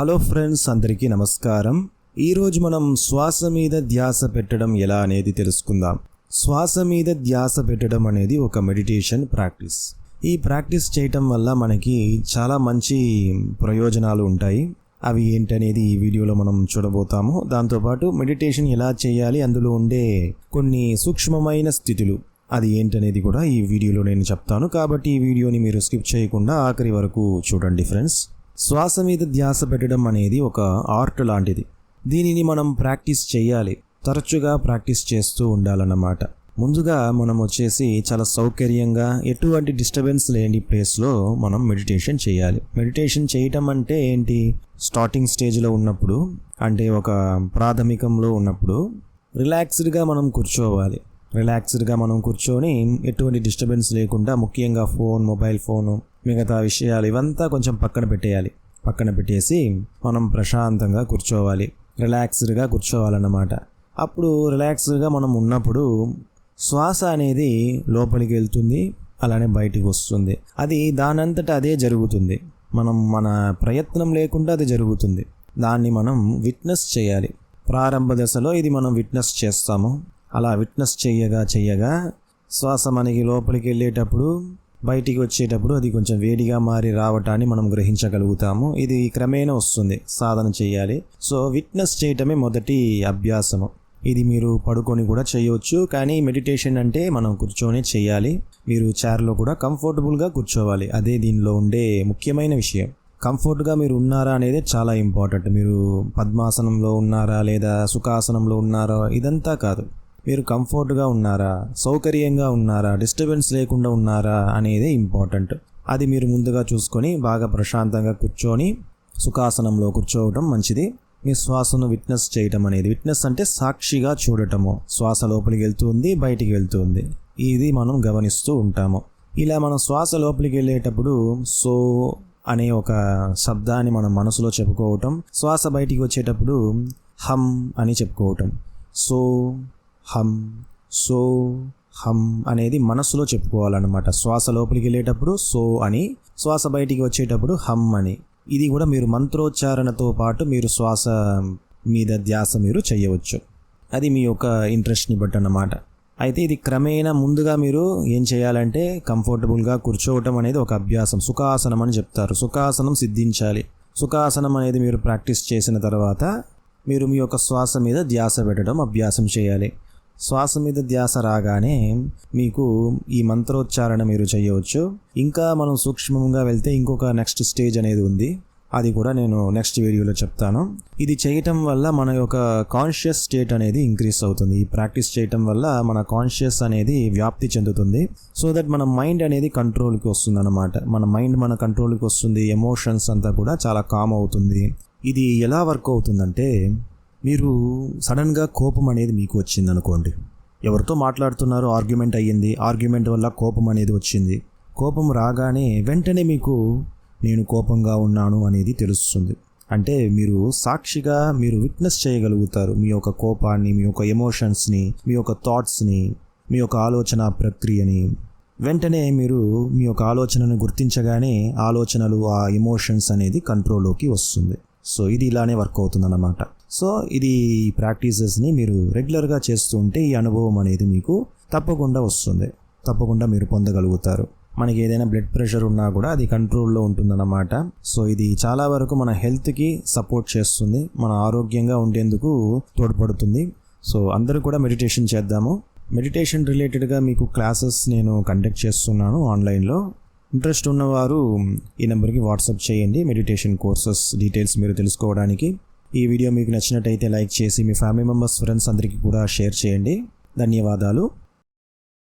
Hello friends అందరికీ నమస్కారం. ఈరోజు మనం శ్వాస మీద ధ్యాస పెట్టడం ఎలా అనేది తెలుసుకుందాం. శ్వాస మీద ధ్యాస పెట్టడం అనేది ఒక మెడిటేషన్ ప్రాక్టీస్ ఈ ప్రాక్టీస్ చేయటం వల్ల మనకి చాలా మంచి ప్రయోజనాలు ఉంటాయి. అవి ఏంటనేది ఈ వీడియోలో మనం చూడబోతాము. దాంతోపాటు మెడిటేషన్ ఎలా చేయాలి అందులో ఉండే కొన్ని సూక్ష్మమైన స్థితులు. అది ఏంటనేది కూడా ఈ వీడియోలో నేను చెప్తాను. కాబట్టి ఈ వీడియోని మీరు స్కిప్ చేయకుండా ఆఖరి వరకు చూడండి ఫ్రెండ్స్. శ్వాస మీద ధ్యాస పెట్టడం అనేది ఒక ఆర్ట్ లాంటిది. దీనిని మనం ప్రాక్టీస్ చేయాలి. తరచుగా ప్రాక్టీస్ చేస్తూ ఉండాలన్నమాట. ముందుగా మనం వచ్చేసి చాలా సౌకర్యంగా ఎటువంటి డిస్టర్బెన్స్ లేని ప్లేస్లో మనం మెడిటేషన్ చేయాలి. మెడిటేషన్ చేయటం అంటే ఏంటి? స్టార్టింగ్ స్టేజ్లో ఉన్నప్పుడు అంటే ఒక ప్రాథమికంలో ఉన్నప్పుడు రిలాక్స్డ్గా మనం కూర్చోవాలి. రిలాక్స్డ్గా మనం కూర్చొని ఎటువంటి డిస్టర్బెన్స్ లేకుండా ముఖ్యంగా ఫోన్ మొబైల్ ఫోను మిగతా విషయాలు ఇవంతా కొంచెం పక్కన పెట్టేయాలి. పక్కన పెట్టేసి మనం ప్రశాంతంగా కూర్చోవాలి. రిలాక్స్డ్గా కూర్చోవాలన్నమాట. అప్పుడు రిలాక్స్డ్గా మనం ఉన్నప్పుడు శ్వాస అనేది లోపలికి వెళ్తుంది అలానే బయటికి వస్తుంది. అది దానంతట అదే జరుగుతుంది. మనం మన ప్రయత్నం లేకుండా అది జరుగుతుంది. దాన్ని మనం విట్నెస్ చేయాలి. ప్రారంభ దశలో ఇది మనం విట్నెస్ చేస్తాము. అలా విట్నెస్ చేయగా చేయగా శ్వాస మనకి లోపలికి వెళ్ళేటప్పుడు బయటికి వచ్చేటప్పుడు అది కొంచెం వేడిగా మారి రావటాన్ని మనం గ్రహించగలుగుతాము. ఇది క్రమేణా వస్తుంది సాధన చేయాలి. సో విట్నెస్ చేయటమే మొదటి అభ్యాసము. ఇది మీరు పడుకొని కూడా చేయవచ్చు కానీ మెడిటేషన్ అంటే మనం కూర్చొని చేయాలి. మీరు చైర్లో కూడా కంఫర్టబుల్గా కూర్చోవాలి. అదే దీనిలో ఉండే ముఖ్యమైన విషయం. కంఫర్ట్గా మీరు ఉన్నారా అనేది చాలా ఇంపార్టెంట్ మీరు పద్మాసనంలో ఉన్నారా లేదా సుఖాసనంలో ఉన్నారా ఇదంతా కాదు. మీరు కంఫర్ట్గా ఉన్నారా? సౌకర్యంగా ఉన్నారా? డిస్టర్బెన్స్ లేకుండా ఉన్నారా? అనేది ఇంపార్టెంట్. అది మీరు ముందుగా చూసుకొని బాగా ప్రశాంతంగా కూర్చొని సుఖాసనంలో కూర్చోవటం మంచిది. మీ శ్వాసను విట్నెస్ చేయటం అనేది. విట్నెస్ అంటే సాక్షిగా చూడటము. శ్వాస లోపలికి వెళ్తుంది బయటికి వెళ్తుంది ఇది మనం గమనిస్తూ ఉంటాము. ఇలా మనం శ్వాస లోపలికి వెళ్ళేటప్పుడు సో అనే ఒక శబ్దాన్ని మనం మనసులో చెప్పుకోవటం శ్వాస బయటికి వచ్చేటప్పుడు హమ్ అని చెప్పుకోవటం. సో హమ్ సో హమ్ అనేది మనసులో చెప్పుకోవాలన్నమాట. శ్వాస లోపలికి వెళ్ళేటప్పుడు సో అని శ్వాస బయటికి వచ్చేటప్పుడు హమ్ అని. ఇది కూడా మీరు మంత్రోచ్చారణతో పాటు మీరు శ్వాస మీద ధ్యాస మీరు చేయవచ్చు. అది మీ యొక్క ఇంట్రెస్ట్ని బట్టి అన్నమాట. అయితే ఇది క్రమేణా ముందుగా మీరు ఏం చేయాలంటే కంఫర్టబుల్గా కూర్చోవటం అనేది ఒక అభ్యాసం. సుఖాసనం అని చెప్తారు. సుఖాసనం సిద్ధించాలి. సుఖాసనం అనేది మీరు ప్రాక్టీస్ చేసిన తర్వాత మీరు మీ యొక్క శ్వాస మీద ధ్యాస పెట్టడం అభ్యాసం చేయాలి. శ్వాస మీద ధ్యాస రాగానే మీకు ఈ మంత్రోచ్చారణ మీరు చేయవచ్చు. ఇంకా మనం సూక్ష్మంగా వెళ్తే ఇంకొక నెక్స్ట్ స్టేజ్ అనేది ఉంది. అది కూడా నేను నెక్స్ట్ వీడియోలో చెప్తాను. ఇది చేయటం వల్ల మన యొక్క కాన్షియస్ స్టేట్ అనేది ఇంక్రీస్ అవుతుంది. ఈ ప్రాక్టీస్ చేయటం వల్ల మన కాన్షియస్ అనేది వ్యాప్తి చెందుతుంది. సో దట్ మన మైండ్ అనేది కంట్రోల్కి వస్తుంది అనమాట మన మైండ్ మన కంట్రోల్కి వస్తుంది. ఎమోషన్స్ అంతా కూడా చాలా కామ్ అవుతుంది. ఇది ఎలా వర్క్ అవుతుందంటే మీరు సడన్గా కోపం అనేది మీకు వచ్చింది అనుకోండి. ఎవరితో మాట్లాడుతున్నారు ఆర్గ్యుమెంట్ అయ్యింది ఆర్గ్యుమెంట్ వల్ల కోపం అనేది వచ్చింది. కోపం రాగానే వెంటనే మీకు నేను కోపంగా ఉన్నాను అనేది తెలుస్తుంది. అంటే మీరు సాక్షిగా మీరు విట్నెస్ చేయగలుగుతారు. మీ యొక్క కోపాన్ని మీ యొక్క ఎమోషన్స్ని మీ యొక్క థాట్స్ని మీ యొక్క ఆలోచన ప్రక్రియని. వెంటనే మీరు మీ యొక్క ఆలోచనను గుర్తించగానే ఆలోచనలు ఆ ఎమోషన్స్ అనేది కంట్రోల్లోకి వస్తుంది. సో ఇది ఇలానే వర్క్ అవుతుందన్నమాట. సో ఇది ప్రాక్టీసెస్ని మీరు రెగ్యులర్గా చేస్తూ ఉంటే ఈ అనుభవం అనేది మీకు తప్పకుండా వస్తుంది. తప్పకుండా మీరు పొందగలుగుతారు. మనకి ఏదైనా బ్లడ్ ప్రెషర్ ఉన్నా కూడా అది కంట్రోల్లో ఉంటుందన్నమాట. సో ఇది చాలా వరకు మన హెల్త్కి సపోర్ట్ చేస్తుంది. మన ఆరోగ్యంగా ఉండేందుకు తోడ్పడుతుంది. సో అందరూ కూడా మెడిటేషన్ చేద్దాము. మెడిటేషన్ రిలేటెడ్గా మీకు క్లాసెస్ నేను కండక్ట్ చేస్తున్నాను ఆన్లైన్లో. ఇంట్రెస్ట్ ఉన్నవారు ఈ నెంబర్కి వాట్సాప్ చేయండి. మెడిటేషన్ కోర్సెస్ డీటెయిల్స్ మీరు తెలుసుకోవడానికి. ఈ వీడియో మీకు నచ్చినట్టయితే లైక్ చేసి మీ ఫ్యామిలీ మెంబర్స్ ఫ్రెండ్స్ అందరికీ కూడా షేర్ చేయండి. ధన్యవాదాలు.